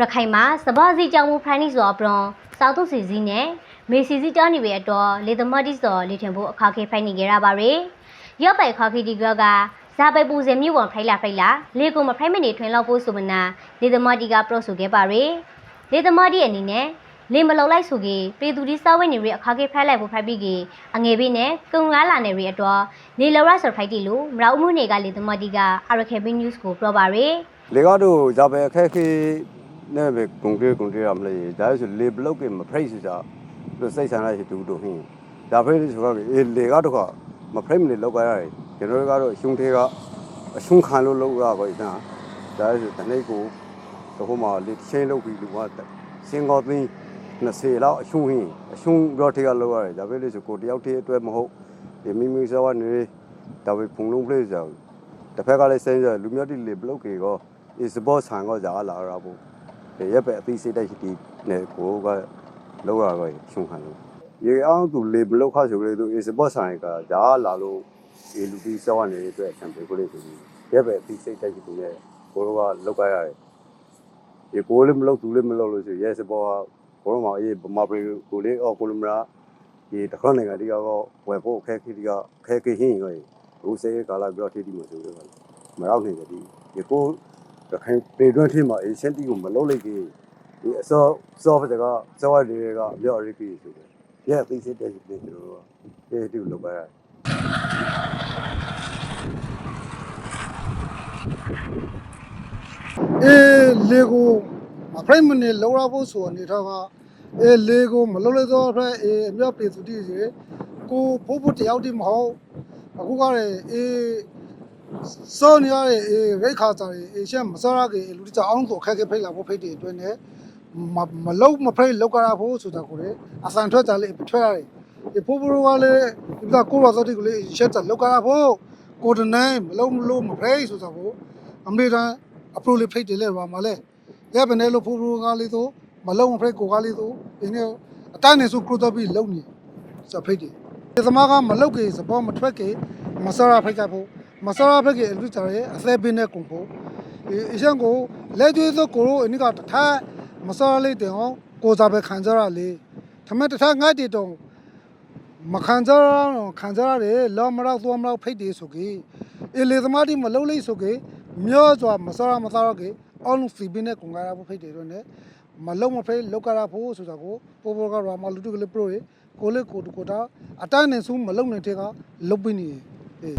ရခိုင်မှာစပါးစီကြောင်မူဖိုင်နီဆိုအပရွန်စောက်တုစီစီနဲ့မေစီစီတောင်းနေပေအတော်လေသမတ်တီစော်လေထင်ဖို့အခါခေဖိုင်နေကြရပါရယ်ရောက်ပိုက်ခါခေဒီကကဇာပိုက်ပူစင်မြို့ဝန်ဖိုင်လာဖိုင်လာလေကိုမဖိုင်မနေထွင်လောက်ဖို့ဆိုမနာလေသမတ်တီကပရော့ဆိုခဲ့ပါရယ်လေသမတ်တီအနေနဲ့လေမလုံလိုက်ဆိုကေပေသူဒီစာဝဲနေရအခါခေဖိုင်လိုက်ဖို့ဖိုင်ပြီးကေအငယ်ပေးနဲ့ကုံငါလာနေရအတော်လေလော်ရဆိုဖိုင်တီလို့မရောက်မှုနေကလေသမတ်တီကအာရခေဘင်းနျူးစ်ကိုပြောပါရယ်လေကတော့ဂျာပဲအခက်ခဲ နဲ့ပဲကွန်ကရစ်ကွန်ကရစ်ရမလို့ဒါဆိုလေဘလော့ကမဖရိတ်စစားသူစိတ်ဆန္ဒရှိတူတူဟင်းဒါဖရိတ်ဆိုတော့အေးလေကတော့မဖရိတ်မနေလောက်ကြရတယ်ကျွန်တော်ကတော့အရှုံးသေးကအရှုံးခံလို့လောက်ရပါ့နာဒါဆိုတနေ့ကိုတော့မှလေချင်းလောက်ပြီးလူကစင်ကောသိန်း20လောက်အရှုံးဟင်းအရှုံးတော့ထေကလောက်ရတယ်ဒါပဲလေဆိုကိုတယောက်တည်းအတွက်မဟုတ်ဒီမိမိစောကနေဒါပဲဖုံလုံးဖလေးဆိုတစ်ဖက်ကလည်းစိမ့်ဆိုလူမျိုးတိလေဘလော့ကေကော is boss ဆန်ကကြာလာရဘူးဒီ ရက်ပဲအသိစိတ်တိုက်ရှိတီနဲ့ကိုကလောက်ရတော့ရှုံခံလို့ရေအောင်သူလေဘလော့ခါဆိုကြလေသူ is boss ဆန်ကကြာလာလို့ဒီလူပြီးစောနေတဲ့အတွက်ချန်ပီယံကိုလေးဆိုပြီးရက်ပဲအသိစိတ်တိုက်ရှိတီနဲ့ကိုကလောက်ကြရတယ်ဒီကိုလေးမလောက်သူလေးမလောက်လို့ဆိုရဲစဘောကကိုတော့မအေးဗမာပြည်ကိုလေးအော်ကိုလမရာဒီတခါနိုင်ငံဒီကတော့ဝယ်ဖို့ခဲခိဒီကခဲခိဟင်းရောဦးစေကာလာပြောထိတိမဆိုတော့မရောက်နေတယ်ဒီဒီကိုရ ခိုင်ပေတွန်းထင်းမှာအေးစင်တီကိုမလုံးလိုက်ကြီးဒီအစောစောဖတဲ့ကစောရတွေကအပြောရကြီးဆိုတယ်။ရဲ့သိစစ်တဲ့ဒီလိုတော့ဒီဒီလိုပဲအေးလေကိုအဖရိမနေလောရဖို့ဆိုအနေထားကအေးလေကိုမလုံးလိုက်တော့ဖက်အေးအမြောက်ပေသူတိစီကိုဖို့ဖို့တယောက်တည်းမဟုတ်အခုကလည်းအေး စောနေရတဲ့အေးရိတ်ခါစားတွေအေးရှက်မစောရကေလူတကြအောင်ဆိုခက်ခဲဖိတ်လာဖို့ဖိတ်တွေအတွင်းနဲ့မမလုံးမဖိတ်လောက်ကြရဖို့ဆိုတာကိုလေအဆန်ထွက်ကြလေထွက်ရတယ်ဒီဖို့ဖို့ကလည်းဒီကကိုရောစောတိကိုလေရှက်ကြလောက်ကြရဖို့ကိုတနိုင်မလုံးမလို့မဖိတ်ဆိုတာကိုအမေရိကန် approve လေးဖိတ်တယ်လေဘာမှလဲရပနေလို့ဖူဖူကားလေးဆိုမလုံးမဖိတ်ကိုကားလေးဆိုဒီနေ့အတိုင်းနေဆိုကရတော့ပြီးလုံနေစဖိတ်တယ်ဒီသမားကမလုတ်ကေစပေါ်မထွက်ကေမဆရာဖိတ်ကဖို့ မဆရာဖိတ်ကေလူချရဲအသက်ပင်းနဲ့ကုန်ဖို့ဒီအရှန်ကိုလက်ကျွေးသောကိုရိုအနိကတထားမဆရာလေးတင်အောင်ကိုစားပဲခံကြရလေထမက်တထားငိုက်တီတုံမခံကြရတော့ခံကြရတယ်လောမရောက်သွားမလောက်ဖိတ်တယ်ဆိုကေအေလေသမားတိမလုံးလေးဆိုကေမျောစွာမစောရမသားတော့ကေအောင်းလုံးစီပင်းနဲ့ကုန်ကားရဖို့ဖိတ်တယ်တော့ ਨੇ မလုံးမဖိတ်လောက်ကားရဖို့ဆိုတာကိုပိုပိုကတော့မလူတုကလေးပရိုရေကိုလေးကိုတကိုတာအတိုင်းနေစုမလုံးနေတဲ့ကလုတ်ပင်းနေအေး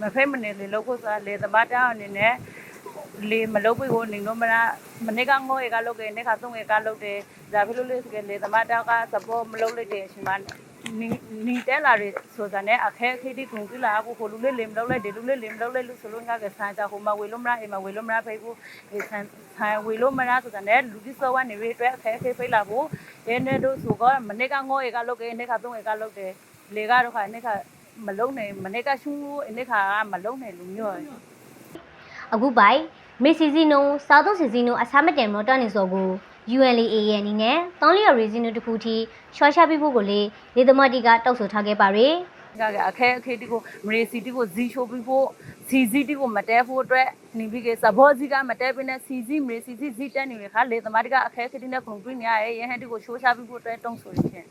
မဖိတ်မနေလေလောက်ကိုစားလေသမားတောင်းအနေနဲ့လေမလုတ်ပြီးကိုနေလို့မလားမနေ့ကငိုးရကလုတ်တယ်နေ့ကသုံးရကလုတ်တယ်ဒါဖြစ်လို့လေစကလေသမားတောင်းကစပေါ်မလုတ်လိုက်တဲ့အချိန်မှာနီနီတဲလာရဆိုတာနဲ့အခဲခိတိကုန်ကြလာကိုကိုလူလေးလေမလုတ်လိုက်တယ်လူလေးလေမလုတ်လိုက်လို့ဆိုလို့ငါကဆန်ကြဟိုမှာဝေလို့မလားအိမ်မှာဝေလို့မလားဖိတ်ဘူးဒီဆန်ဆန်ဝေလို့မလားဆိုတာနဲ့လူကြီးစောကနေရအတွက်အခဲခိဖိတ်လာဖို့ဒီနေ့တို့ဆိုကမနေ့ကငိုးရကလုတ်တယ်နေ့ကသုံးရကလုတ်တယ်လေကတော့ခါနေ့က မလုံးနိုင်မနေ့ကရှူးအနေခါကမလုံးနိုင်လူမျိုးရယ်အခုပိုင်မေစီစီနိုစာတုစီစီနိုအစားမတင်မတော်နေစောကို UNLA ရဲ့အနေနဲ့တောင်းလျော်ရီစီနိုတစ်ခုထိရှော့ချပေးဖို့ကိုလေလေသမတီကတောက်ဆိုထားခဲ့ပါရယ်ကကအခက်အခဲတီကိုမရေစီတီကိုဇီရှိုးပြီးဖို့စီစီတီကိုမတဲဖို့အတွက်နေပြီးကစဘောစီကမတဲပင်းနဲ့စီစီမရေစီစီဇီတက်နေရခါလေသမားတီကအခက်အခဲတီနဲ့ကုန်ပြနေရရဲ့ရဟန်တီကိုရှိုးချပြီးဖို့အတွက်တုံးဆိုရခြင်း